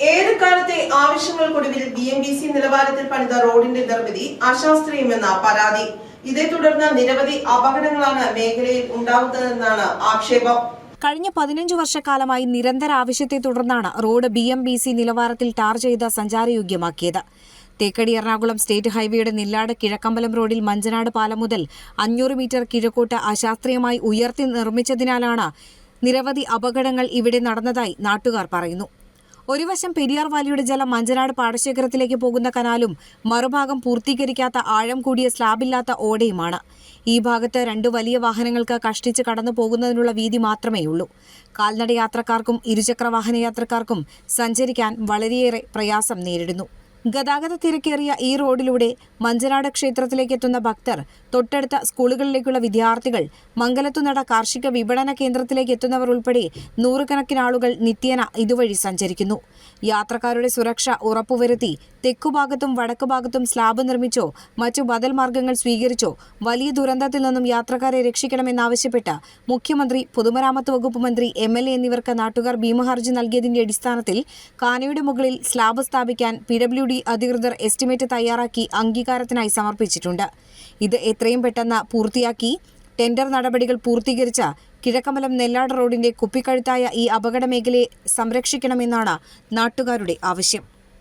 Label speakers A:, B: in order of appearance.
A: ഏത് കാലത്തെ ആവശ്യങ്ങൾക്കൊടുവിൽ ബി എം ബി സി നിലവാരത്തിൽ പണിത റോഡിന്റെ നിർമ്മിതി അശാസ്ത്രീയമെന്ന പരാതി. ഇതേ തുടർന്ന് നിരവധി അപകടങ്ങളാണ് മേഖലയിൽ ഉണ്ടാകുന്നതെന്നാണ് ആക്ഷേപം.
B: കഴിഞ്ഞ പതിനഞ്ച് വർഷക്കാലമായി നിരന്തര ആവശ്യത്തെ തുടർന്നാണ് road B M B C tar tar ചെയ്ത് സഞ്ചാരയോഗ്യമാക്കിയത്. തേക്കടി എറണാകുളം സ്റ്റേറ്റ് ഹൈവേയുടെ നില്ലാട് കിഴക്കമ്പലം റോഡിൽ മഞ്ചനാട് പാലം മുതൽ അഞ്ഞൂറ് മീറ്റർ കിഴക്കോട്ട് അശാസ്ത്രീയമായി ഉയർത്തി നിർമ്മിച്ചതിനാലാണ് നിരവധി അപകടങ്ങൾ ഇവിടെ നടന്നതായി നാട്ടുകാർ പറയുന്നു. ഒരു വശം പെരിയാർ വാലിയുടെ ജലം മഞ്ചനാട് പാടശേഖരത്തിലേക്ക് പോകുന്ന കനാലും മറുഭാഗം പൂർത്തീകരിക്കാത്ത ആഴം കൂടിയ സ്ലാബില്ലാത്ത ഓടയുമാണ്. ഈ ഭാഗത്ത് രണ്ട് വലിയ വാഹനങ്ങൾക്ക് കഷ്ടിച്ച് കടന്നു പോകുന്നതിനുള്ള വീതി മാത്രമേയുള്ളൂ കാൽനട യാത്രക്കാർക്കും ഇരുചക്ര വാഹന യാത്രക്കാർക്കും സഞ്ചരിക്കാൻ വളരെയേറെ പ്രയാസം നേരിടുന്നു. ഗതാഗത തിരക്കേറിയ ഈ റോഡിലൂടെ മഞ്ചനാട് ക്ഷേത്രത്തിലേക്ക് എത്തുന്ന ഭക്തർ തൊട്ടടുത്ത സ്കൂളുകളിലേക്കുള്ള വിദ്യാർത്ഥികൾ മംഗലത്തുനട കാർഷിക വിപണന കേന്ദ്രത്തിലേക്ക് എത്തുന്നവർ ഉൾപ്പെടെ നൂറുകണക്കിന് ആളുകൾ നിത്യേന ഇതുവഴി സഞ്ചരിക്കുന്നു. യാത്രക്കാരുടെ സുരക്ഷ ഉറപ്പുവരുത്തി തെക്കുഭാഗത്തും വടക്കുഭാഗത്തും സ്ലാബ് നിർമ്മിച്ചോ മറ്റു ബദൽ മാർഗങ്ങൾ സ്വീകരിച്ചോ വലിയ ദുരന്തത്തിൽ നിന്നും യാത്രക്കാരെ രക്ഷിക്കണമെന്നാവശ്യപ്പെട്ട് മുഖ്യമന്ത്രി പൊതുമരാമത്ത് വകുപ്പ് മന്ത്രി എം എൽ എ എന്നിവർക്ക് നാട്ടുകാർ ഭീമഹർജി നൽകിയതിന്റെ അടിസ്ഥാനത്തിൽ കാനയുടെ മുകളിൽ സ്ലാബ് സ്ഥാപിക്കാൻ പി ഡബ്ല്യു ഡി അധികൃതർ എസ്റ്റിമേറ്റ് തയ്യാറാക്കി അംഗീകാരത്തിനായി സമർപ്പിച്ചിട്ടുണ്ട്. ഇത് എത്രയും പെട്ടെന്ന് പൂർത്തിയാക്കി ടെൻഡർ നടപടികൾ പൂർത്തീകരിച്ച കിഴക്കമലം നെല്ലാട് റോഡിന്റെ കുപ്പിക്കഴുത്തായ ഈ അപകട മേഖലയെ സംരക്ഷിക്കണമെന്നാണ് നാട്ടുകാരുടെ ആവശ്യം.